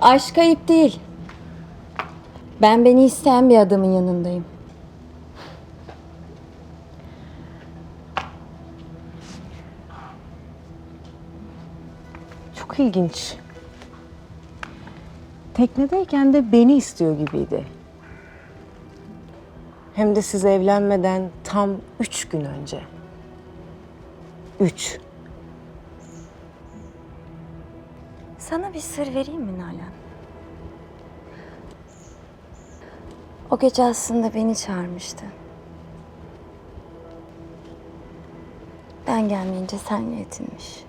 Aşk ayıp değil. Ben beni isteyen bir adamın yanındayım. Çok ilginç. Teknedeyken de beni istiyor gibiydi. Hem de siz evlenmeden tam üç gün önce. Üç. Sana bir sır vereyim mi Nalan? O gece aslında beni çağırmıştı. Ben gelmeyince senle yetinmiş.